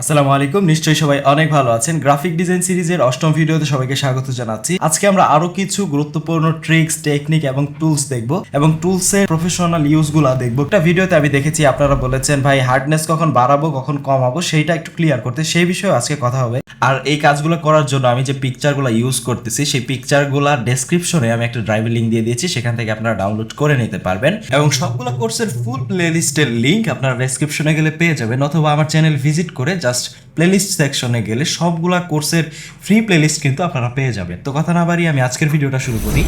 আসসালামু আলাইকুম। নিশ্চয়ই সবাই অনেক ভালো আছেন। গ্রাফিক ডিজাইন সিরিজের অষ্টম ভিডিওতে সবাইকে স্বাগত জানাচ্ছি। আজকে আমরা আরও কিছু গুরুত্বপূর্ণ ট্রিক্স, টেকনিক এবং টুলস দেখব এবং টুলসের প্রফেশনাল ইউজগুলো দেখব। একটা ভিডিওতে আমি দেখেছি, আপনারা বলেছেন, ভাই হার্ডনেস কখন বাড়াবো, কখন কমাবো? সেইটা একটু ক্লিয়ার করতে। সেই বিষয়ে আজকে কথা হবে। আর এই কাজগুলো করার জন্য আমি যে পিকচারগুলো ইউজ করতেছি, সেই পিকচারগুলো ডেসক্রিপশনে আমি একটা ড্রাইভের লিঙ্ক দিয়ে দিয়েছি। সেখান থেকে আপনারা ডাউনলোড করে নিতে পারবেন। এবং সবগুলো কোর্সের ফুল প্লেলিস্টের লিঙ্ক আপনারা ডেসক্রিপশনে গেলে পেয়ে যাবেন। অথবা আমার চ্যানেল ভিজিট করে জাস্ট প্লেলিস্ট সেকশনে গেলে সবগুলা কোর্সের ফ্রি প্লেলিস্ট কিন্তু আপনারা পেয়ে যাবেন। তো কথা না বাড়িয়ে আমি আজকের ভিডিওটা শুরু করি।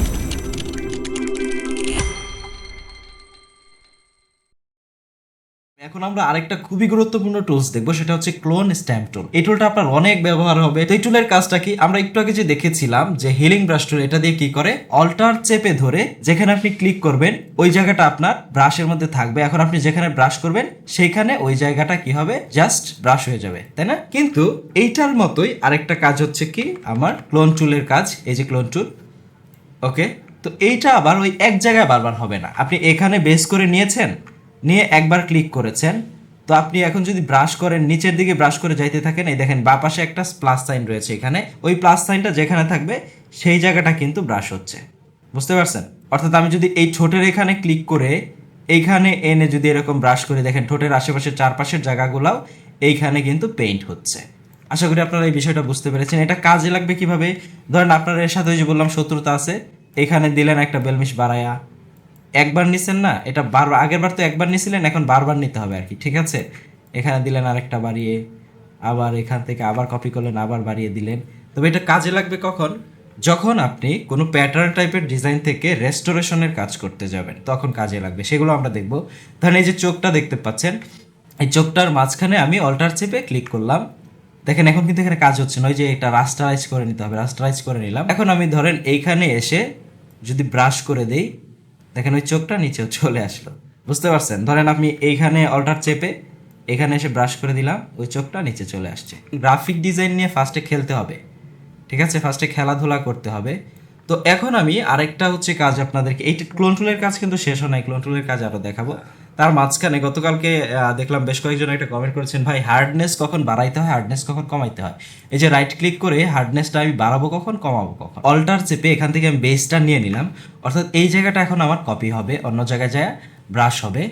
এখন আমরা আরেকটা খুবই গুরুত্বপূর্ণ টুলস দেখব, সেটা হচ্ছে ক্লোন স্ট্যাম্প টুল এই টুলটা আপনার অনেক ব্যবহার হবে। তো এই টুলের কাজটা কি? আমরা একটু আগে যে দেখেছিলাম যে হিলিং ব্রাশ টুল এটা দিয়ে কি করে? অল্টার চেপে ধরে যেখানে আপনি ক্লিক করবেন, ওই জায়গাটা আপনার ব্রাশের মধ্যে থাকবে। এখন আপনি যেখানে ব্রাশ করবেন, সেইখানে ওই জায়গাটা কি হবে? জাস্ট ব্রাশ হয়ে যাবে, তাই না? কিন্তু এইটার মতোই আরেকটা কাজ হচ্ছে কি? আমার ক্লোন টুলের কাজ, এই যে ক্লোন টুল ওকে তো এইটা আবার ওই এক জায়গায় বারবার হবে না। আপনি এখানে বেস করে নিয়েছেন নিয়ে একবার ক্লিক করেছেন। তো আপনি এখন যদি ব্রাশ করেন, নিচের দিকে ব্রাশ করে যাইতে থাকেন, এই দেখেন বা পাশে একটা প্লাস সাইন রয়েছে এখানে। ওই প্লাস সাইনটা যেখানে থাকবে, সেই জায়গাটা কিন্তু ব্রাশ হচ্ছে। বুঝতে পারছেন? অর্থাৎ আমি যদি এই ঠোঁটের এখানে ক্লিক করে, এইখানে এনে যদি এরকম ব্রাশ করে দেখেন, ঠোঁটের আশেপাশের চারপাশের জায়গাগুলোও এইখানে কিন্তু পেইন্ট হচ্ছে। আশা করি আপনারা এই বিষয়টা বুঝতে পেরেছেন। এটা কাজে লাগবে কীভাবে? ধরেন আপনার এর সাথে যে বললাম শত্রুতা আছে, এখানে দিলেন একটা বেলমিশ বাড়ায়া। একবার নিছেন না, এটা বারবার, আগের বার তো একবার নিছিলেন, এখন বারবার নিতে হবে আর কি, ঠিক আছে? এখানে দিলেন আরেকটা বাড়িয়ে, আবার এখান থেকে আবার কপি করলেন, আবার বাড়িয়ে দিলেন। তবে এটা কাজে লাগবে কখন? যখন আপনি কোনো প্যাটার্ন টাইপের ডিজাইন থেকে রেস্টোরেশনের কাজ করতে যাবেন, তখন কাজে লাগবে, সেগুলো আমরা দেখব। ধরেন এই যে চোখটা দেখতে পাচ্ছেন, এই চোখটার মাঝখানে আমি অল্টার চেপে ক্লিক করলাম। দেখেন এখন কিন্তু এখানে কাজ হচ্ছে না, ওই যে এটা রাস্টারাইজ করে নিতে হবে রাস্টারাইজ করে নিলাম। এখন আমি ধরেন এইখানে এসে যদি ব্রাশ করে দেই দেখেন ওই চোখটা নিচেও চলে আসলো। বুঝতে পারছেন? ধরেন আপনি এইখানে অল্টার চেপে এখানে এসে ব্রাশ করে দিলাম, ওই চোখটা নিচে চলে আসছে। গ্রাফিক ডিজাইন নিয়ে ফার্স্টে খেলতে হবে। ঠিক আছে? ফার্স্টে খেলাধুলা করতে হবে। তো এখন আমি আরেকটা হচ্ছে কাজ আপনাদেরকে, এই ক্লোন টুলের কাজ কিন্তু শেষ হয় নাই ক্লোন টুলের কাজ আরও দেখাবো। তার মাঝখানে গতকালকে দেখলাম বেশ কয়েকজন একটা কমেন্ট করেছেন, ভাই হার্ডনেস কখন বাড়াইতে হয়? হার্ডনেস কখন কমাইতে হয়? এই যে রাইট ক্লিক করে হার্ডনেসটা আমি বাড়াবো কখন, কমাবো কখন? অল্টার চেপে এখান থেকে আমি বেসটা নিয়ে নিলাম। অর্থাৎ এই জায়গাটা এখন আমার কপি হবে, অন্য জায়গায় যায় ব্রাশ হবে।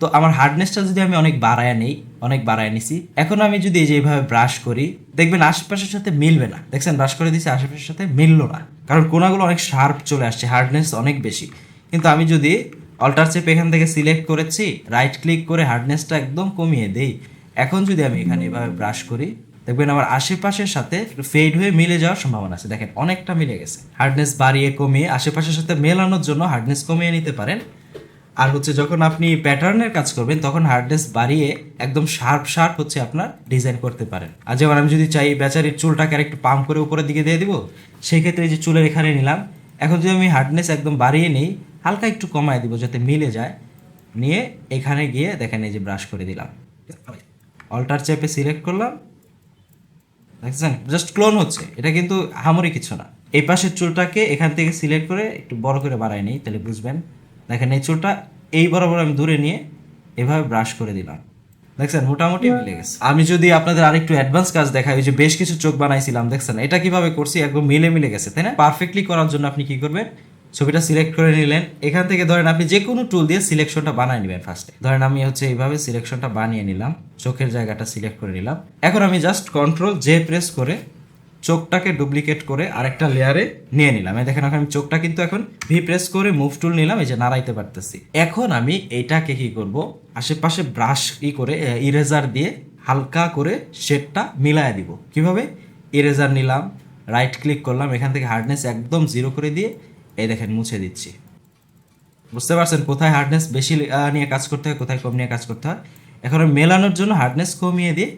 তো আমার হার্ডনেসটা যদি আমি অনেক বাড়ায় নেই, অনেক বাড়ায় নিছি, এখন আমি যদি এই যে এইভাবে ব্রাশ করি, দেখবেন আশেপাশের সাথে মিলবে না। দেখছেন ব্রাশ করে দিছি আশেপাশের সাথে মিললো না। কারণ কোনাগুলো অনেক শার্প চলে আসছে হার্ডনেস অনেক বেশি। কিন্তু আমি যদি অল্টার চেপ এখান থেকে সিলেক্ট করেছি রাইট ক্লিক করে হার্ডনেসটা একদম কমিয়ে দেই। এখন যদি আমি এখানে এভাবে ব্রাশ করি, দেখবেন আমার আশেপাশের সাথে ফেড হয়ে মিলে যাওয়ার সম্ভাবনা আছে। দেখেন, অনেকটা মিলে গেছে। হার্ডনেস বাড়িয়ে কমিয়ে, আশেপাশের সাথে মেলানোর জন্য হার্ডনেস কমিয়ে নিতে পারেন। আর হচ্ছে যখন আপনি প্যাটার্নের কাজ করবেন, তখন হার্ডনেস বাড়িয়ে একদম শার্প শার্প হচ্ছে আপনার ডিজাইন করতে পারেন। আর যেমন আমি যদি চাই, বেচারির চুলটাকে আর একটু পাম্প করে উপরের দিকে দিয়ে দিব, সেক্ষেত্রে যে চুলের এখানে নিলাম এখন যদি আমি হার্ডনেস একদম বাড়িয়ে নিই, হালকা একটু কমায় দিব যাতে মিলে যায়। নিয়ে এখানে গিয়ে দেখেন এই যে ব্রাশ করে দিলাম। অল্টার চেপে সিলেক্ট করলাম। দেখছেন? জাস্ট ক্লোন হচ্ছে। এটা কিন্তু হামরি কিছু না। এই পাশের চুলটাকে এখান থেকে সিলেক্ট করে একটু বড় করে বাড়াই নেই, তাহলে বুঝবেন। দেখেন এই চুলটা এই বরাবর আমি দূরে নিয়ে এভাবে ব্রাশ করে দিলাম। দেখছেন মোটামুটি মিলে গেছে। আমি যদি আপনাদের আরেকটু অ্যাডভান্স কাজ দেখাই ওই যে বেশ কিছু চোখ বানাইছিলাম দেখছেন? এটা কীভাবে করছি? একদম মিলে মিলে গেছে তাই না? পারফেক্টলি করার জন্য আপনি কি করবেন? ছবিটা সিলেক্ট করে নিলেন। এখান থেকে ধরেন আপনি যে কোনো টুল দিয়ে সিলেকশনটা বানিয়ে নেবেন ফার্স্টে ধরেন আমি হচ্ছে এইভাবে সিলেকশনটা বানিয়ে নিলাম। চোখের জায়গাটা সিলেক্ট করে নিলাম। এখন আমি জাস্ট কন্ট্রোল জে প্রেস করে চোখটাকে ডুপ্লিকেট করে আরেকটা লেয়ারে নিয়ে নিলাম। এই দেখেন, এখন আমি চোখটা কিন্তু এখন ভি প্রেস করে মুভ টুল নিলাম, এই যে নাড়াইতে পারতেছি। এখন আমি এইটাকে কি করব? আশেপাশে ব্রাশ ই করে ইরেজার দিয়ে হালকা করে শেডটা মিলায় দিব। কীভাবে? ইরেজার নিলাম রাইট ক্লিক করলাম, এখান থেকে হার্ডনেস একদম জিরো করে দিয়ে, এই দেখেন, মুছে দিচ্ছি। বুঝতে পারছেন? কোথায় হার্ডনেস বেশি নিয়ে কাজ করতে হয়, কোথায় কম নিয়ে কাজ করতে হয়? এখন মেলানোর জন্য হার্ডনেস কমিয়ে দিয়ে,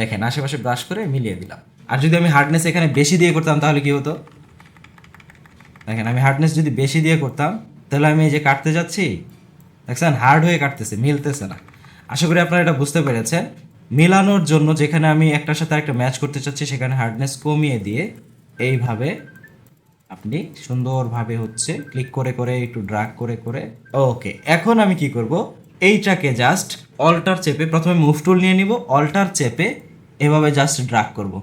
দেখেন, আশেপাশে ব্রাশ করে মিলিয়ে দিলাম। আর যদি আমি হার্ডনেস এখানে বেশি দিয়ে করতাম, তাহলে কি হতো? দেখেন, আমি হার্ডনেস যদি বেশি দিয়ে করতাম, তাহলে আমি এই যে কাটতে যাচ্ছি, দেখছেন হার্ড হয়ে কাটতেছে, মিলতেছে না। আশা করি আপনারা এটা বুঝতে পেরেছেন। মেলানোর জন্য যেখানে আমি একটার সাথে একটা ম্যাচ করতে চাচ্ছি, সেখানে হার্ডনেস কমিয়ে দিয়ে এইভাবে আপনি সুন্দরভাবে হচ্ছে ক্লিক করে করে, একটু ড্রাগ করে করে ওকে এখন আমি কি করব? এইটাকে জাস্ট অল্টার চেপে প্রথমে মুভ টুল নিয়ে নিব অল্টার চেপে এভাবে জাস্ট ড্রাগ করব।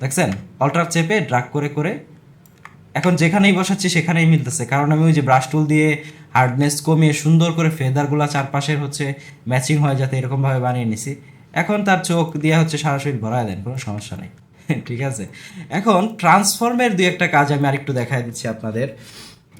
দেখছেন? অল্টার চেপে ড্রাগ করে করে এখন যেখানেই বসাচ্ছি সেখানেই মিলতেছে। কারণ আমি ওই যে ব্রাশ টুল দিয়ে হার্ডনেস কমিয়ে সুন্দর করে ফেদারগুলো চারপাশের হচ্ছে ম্যাচিং হয় যাতে এরকমভাবে বানিয়ে নিছি। এখন তার চোখ দিয়ে হচ্ছে সরাসরি ভরায় দেন, কোনো সমস্যা নেই। ঠিক আছে? এখন ট্রান্সফর্মের দুই একটা কাজ আমি আরেকটু দেখাই দিচ্ছি আপনাদের।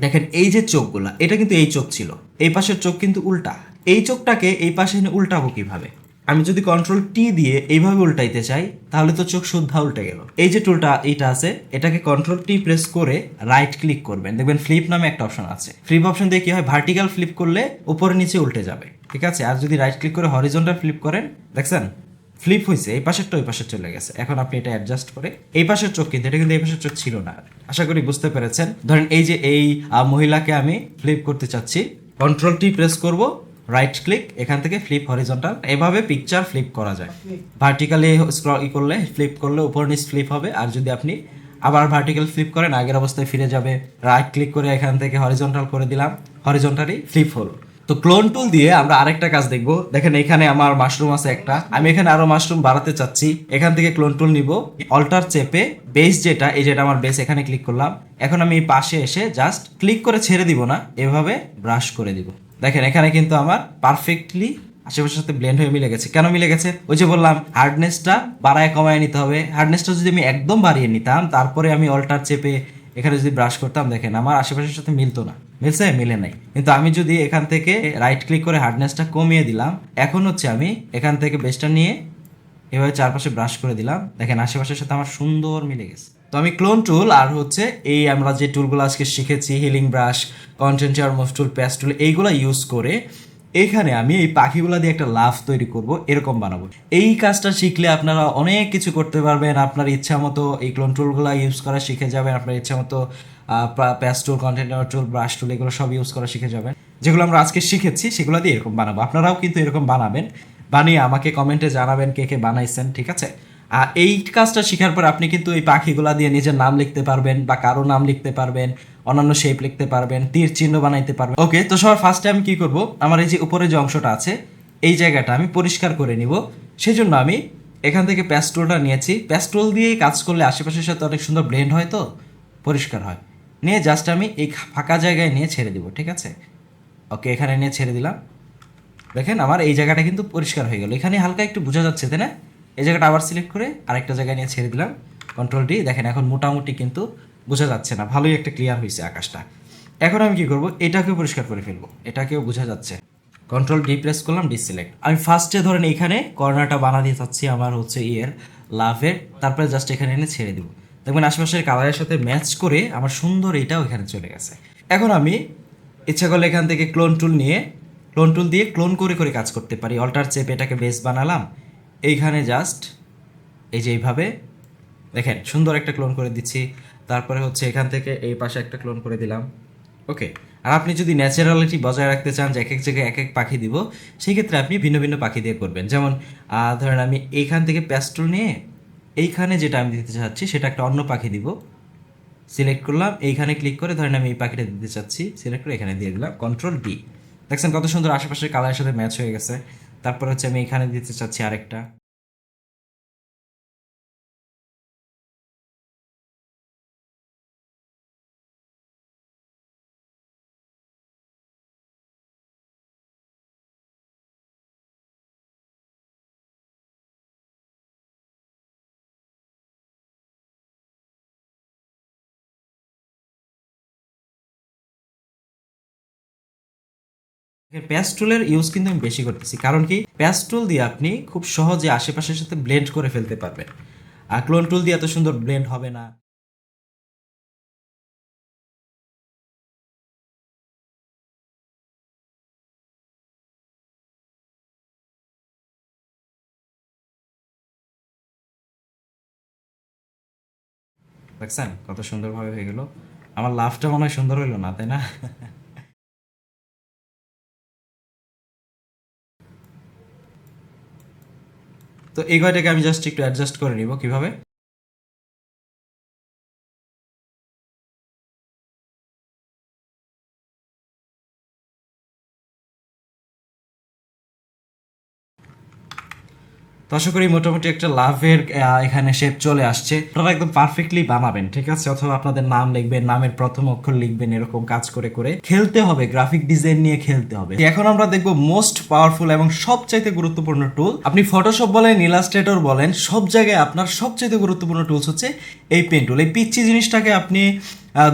দেখেন, এই যে চোখগুলা, এটা কিন্তু এই চোখ ছিল। এই পাশের চোখ কিন্তু উল্টা। এই চোখটাকে এই পাশে উল্টাবো কীভাবে? আমি যদি কন্ট্রোল টি দিয়ে এইভাবে উল্টাইতে চাই, তাহলে তো চোখ শুদ্ধা উল্টে গেল। এই যে টুলটা এইটা আছে, এটাকে কন্ট্রোল টি প্রেস করে রাইট ক্লিক করবেন। দেখবেন ফ্লিপ নামে একটা অপশন আছে। ফ্লিপ অপশন দিয়ে কি হয়? ভার্টিক্যাল ফ্লিপ করলে উপরে নিচে উল্টে যাবে। ঠিক আছে? আর যদি রাইট ক্লিক করে হরিজন্টাল ফ্লিপ করেন, দেখছেন? ফ্লিপ হয়েছে এই পাশেরটা ওই পাশে চলে গেছে। এখন আপনি এটা অ্যাডজাস্ট করে, এই পাশের চোখ কিন্তু, এটা কিন্তু এই পাশের চোখ ছিল না। আশা করি বুঝতে পেরেছেন। ধরেন এই যে এই মহিলাকে আমি ফ্লিপ করতে চাচ্ছি কন্ট্রোল টি প্রেস করব রাইট ক্লিক এখান থেকে ফ্লিপ হরিজন্টাল এভাবে পিকচার ফ্লিপ করা যায়। ভার্টিক্যালি স্ক্রল ই করলে ফ্লিপ করলে উপর নিচ ফ্লিপ হবে, আর যদি আপনি আবার ভার্টিক্যাল ফ্লিপ করেন, আগের অবস্থায় ফিরে যাবে রাইট ক্লিক করে এখান থেকে হরিজন্টাল করে দিলাম হরিজন্টালি ফ্লিপ হলো। তো ক্লোন টুল দিয়ে আমরা আরেকটা কাজ দেখব। দেখেন এখানে আমার মাশরুম আছে একটা। আমি এখানে আরও মাশরুম বাড়াতে চাচ্ছি। এখান থেকে ক্লোন টুল নিব। অল্টার চেপে বেস যেটা, এই যেটা আমার বেস এখানে ক্লিক করলাম। এখন আমি পাশে এসে জাস্ট ক্লিক করে ছেড়ে দিব না। এভাবে ব্রাশ করে দিব। দেখেন, এখানে কিন্তু আমার পারফেক্টলি আশেপাশের সাথে ব্লেন্ড হয়ে মিলে গেছে। কেন মিলে গেছে? ওই যে বললাম হার্ডনেসটা বাড়ায় কমায় নিতে হবে। হার্ডনেসটা যদি আমি একদম বাড়িয়ে নিতাম, তারপরে আমি অল্টার চেপে এখানে যদি ব্রাশ করতাম, দেখেন, আমার আশেপাশের সাথে মিলতো না। মিলছে? মিলে নাই। কিন্তু আমি যদি এখান থেকে রাইট ক্লিক করে হার্ডনেসটা কমিয়ে দিলাম, এখন হচ্ছে আমি এখান থেকে বেসটা নিয়ে এভাবে চারপাশে ব্রাশ করে দিলাম। দেখেন, আশেপাশের সাথে আমার সুন্দর মিলে গেছে। তো আমি ক্লোন টুল আর হচ্ছে এই আমরা যে টুলগুলো আজকে শিখেছি healing brush content move tool patch tool এইগুলো ইউজ করে এখানে আমি এই পাখিগুলা দিয়ে একটা লাভ তৈরি করব, এরকম বানাবো। এই কাজটা শিখলে আপনারা অনেক কিছু করতে পারবেন, আপনার ইচ্ছা মতো এই ক্লোন টুলগুলো ইউজ করা শিখে যাবেন, আপনার ইচ্ছা মতো প্যাস টুল কন্টেন্টার টুল ব্রাশ টুল এগুলো সব ইউজ করা শিখে যাবেন। যেগুলো আমরা আজকে শিখেছি, সেগুলো দিয়ে এরকম বানাবো। আপনারাও কিন্তু এরকম বানাবেন। বানিয়ে আমাকে কমেন্টে জানাবেন কে কে বানাইছেন, ঠিক আছে? এই কাজটা শেখার পর আপনি কিন্তু এই পাখিগুলা দিয়ে নিজের নাম লিখতে পারবেন বা কারও নাম লিখতে পারবেন, অন্যান্য শেপ লিখতে পারবেন, তীর চিহ্ন বানাইতে পারবেন। ওকে তো সবার ফার্স্টে আমি কি করব? আমার এই যে উপরে যে অংশটা আছে, এই জায়গাটা আমি পরিষ্কার করে নিব। সেজন্য আমি এখান থেকে প্যাস্ট্রোলটা নিয়েছি। প্যাস্ট্রোল দিয়ে কাজ করলে আশেপাশের সাথে অনেক সুন্দর ব্লেন্ড হয় তো? পরিষ্কার হয়। নিয়ে জাস্ট আমি এই ফাঁকা জায়গায় নিয়ে ছেড়ে দিব, ঠিক আছে? ওকে এখানে নিয়ে ছেড়ে দিলাম। দেখেন, আমার এই জায়গাটা কিন্তু পরিষ্কার হয়ে গেল। এখানে হালকা একটু বোঝা যাচ্ছে, তাই না? এই জায়গাটা আবার সিলেক্ট করে আরেকটা জায়গায় নিয়ে ছেড়ে দিলাম। কন্ট্রোল ডি দেখেন এখন মোটামুটি কিন্তু বোঝা যাচ্ছে না। ভালোই একটা ক্লিয়ার হয়েছে আকাশটা। এখন আমি কি করব? এটাকেও পরিষ্কার করে ফেলব। এটাকেও বোঝা যাচ্ছে। কন্ট্রোল ডি প্রেস করলাম ডি সিলেক্ট আমি ফার্স্টে ধরেন এখানে কর্নারটা বানা দিয়ে চাচ্ছি আমার হচ্ছে ইয়ের লাভের তারপরে জাস্ট এখানে এনে ছেড়ে দিব। দেখবেন আশেপাশের কালারের সাথে ম্যাচ করে আমার সুন্দর এটাও এখানে চলে গেছে। এখন আমি ইচ্ছা করলে এখান থেকে ক্লোন টুল নিয়ে ক্লোন টুল দিয়ে ক্লোন করে করে কাজ করতে পারি। অল্টার চেপে এটাকে বেস বানালাম। এইখানে জাস্ট এই যে এইভাবে, দেখেন, সুন্দর একটা ক্লোন করে দিচ্ছি। তারপরে হচ্ছে এখান থেকে এই পাশে একটা ক্লোন করে দিলাম। ওকে আর আপনি যদি ন্যাচারালিটি বজায় রাখতে চান যে এক এক জায়গায় এক এক পাখি দিব, সেই ক্ষেত্রে আপনি ভিন্ন ভিন্ন পাখি দিয়ে করবেন। যেমন ধরেন আমি এইখান থেকে প্যাস্ট্রল নিয়ে এইখানে যেটা আমি দিতে চাচ্ছি, সেটা একটা অন্য পাখি দিব। সিলেক্ট করলাম, এইখানে ক্লিক করে ধরেন আমি এই পাখিটা দিতে চাচ্ছি। সিলেক্ট করে এখানে দিয়ে দিলাম কন্ট্রোল ডি দেখছেন কত সুন্দর আশেপাশের কালারের সাথে ম্যাচ হয়ে গেছে। তারপর হচ্ছে আমি এখানে দিতে চাচ্ছি আরেকটা। প্যাস্টুলের ইউজ কিন্তু আমি বেশি করতেছি। কারণ কি? প্যাস্টুল দিয়ে আপনি খুব সহজে আশেপাশের সাথে ব্লেন্ড করে ফেলতে পারবেন। আর ক্লোন টুল দিয়ে এত সুন্দর ব্লেন্ড হবে না। দেখছেন? কত সুন্দরভাবে হয়ে গেল। আমার লাভটা মনে হয় সুন্দর হইল না, তাই না? তো এই কয়টাকে আমি জাস্ট একটু অ্যাডজাস্ট করে নিব কীভাবে? তো আশা করি মোটামুটি একটা লাভের এখানে শেপ চলে আসছে। আপনারা একদম পারফেক্টলি বানাবেন, ঠিক আছে? অথবা আপনাদের নাম লিখবেন, নামের প্রথম অক্ষর লিখবেন, এরকম কাজ করে করে খেলতে হবে গ্রাফিক ডিজাইন নিয়ে খেলতে হবে। এখন আমরা দেখব মোস্ট পাওয়ারফুল এবং সবচাইতে গুরুত্বপূর্ণ টুল আপনি ফটোশপ বলেন ইলাস্ট্রেটর বলেন, সব জায়গায় আপনার সবচাইতে গুরুত্বপূর্ণ টুলস হচ্ছে এই পেন টুল এই পিচ্ছি জিনিসটাকে আপনি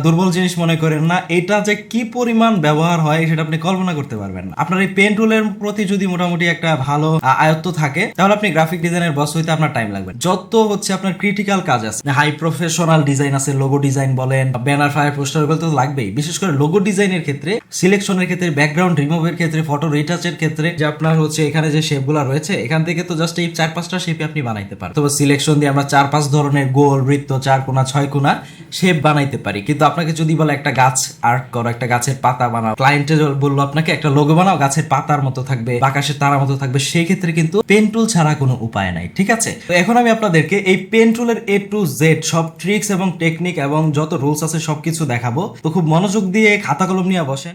দুর্বল জিনিস মনে করেন না, এটা যে কি পরিমাণ ব্যবহার হয় সেটা আপনি কল্পনা করতে পারবেন না। আপনার এই পেন টুলের প্রতি যদি মোটামুটি একটা ভালো আয়ত্ত থাকে, তাহলে আপনি গ্রাফিক ডিজাইনের বস হইতে আপনার টাইম লাগবে। যত হচ্ছে আপনার ক্রিটিক্যাল কাজ আছে হাই প্রফেশনাল ডিজাইন আছে লোগো ডিজাইন বলেন ব্যানার ফায়ার পোস্টার এগুলো তো লাগবেই। বিশেষ করে লোগো ডিজাইনের ক্ষেত্রে সিলেকশনের ক্ষেত্রে ব্যাকগ্রাউন্ড রিমুভের ক্ষেত্রে ফটো রিটাচের ক্ষেত্রে, যে আপনার হচ্ছে এখানে যে শেপগুলো রয়েছে, এখান থেকে তো জাস্ট এই চার পাঁচটা শেপে আপনি বানাইতে পারেন। তবে সিলেকশন দিয়ে আমরা চার পাঁচ ধরনের গোল, বৃত্ত চার কোনা, ছয় কোনা শেপ বানাইতে পারি। কিন্তু আপনাকে যদি বলে একটা গাছ আর্ট করো, একটা গাছের পাতা বানাও ক্লায়েন্টে বলল আপনাকে, একটা লোগো বানাও, গাছের পাতার মতো থাকবে আকাশের তারার মতো থাকবে, সেই ক্ষেত্রে কিন্তু পেন টুল ছাড়া কোনো উপায় নাই, ঠিক আছে? তো এখন আমি আপনাদেরকে এই পেন টুলের এ টু জেড সব ট্রিক্স এবং টেকনিক এবং যত রুলস আছে সবকিছু দেখাবো। তো খুব মনোযোগ দিয়ে খাতা কলম নিয়ে বসেন।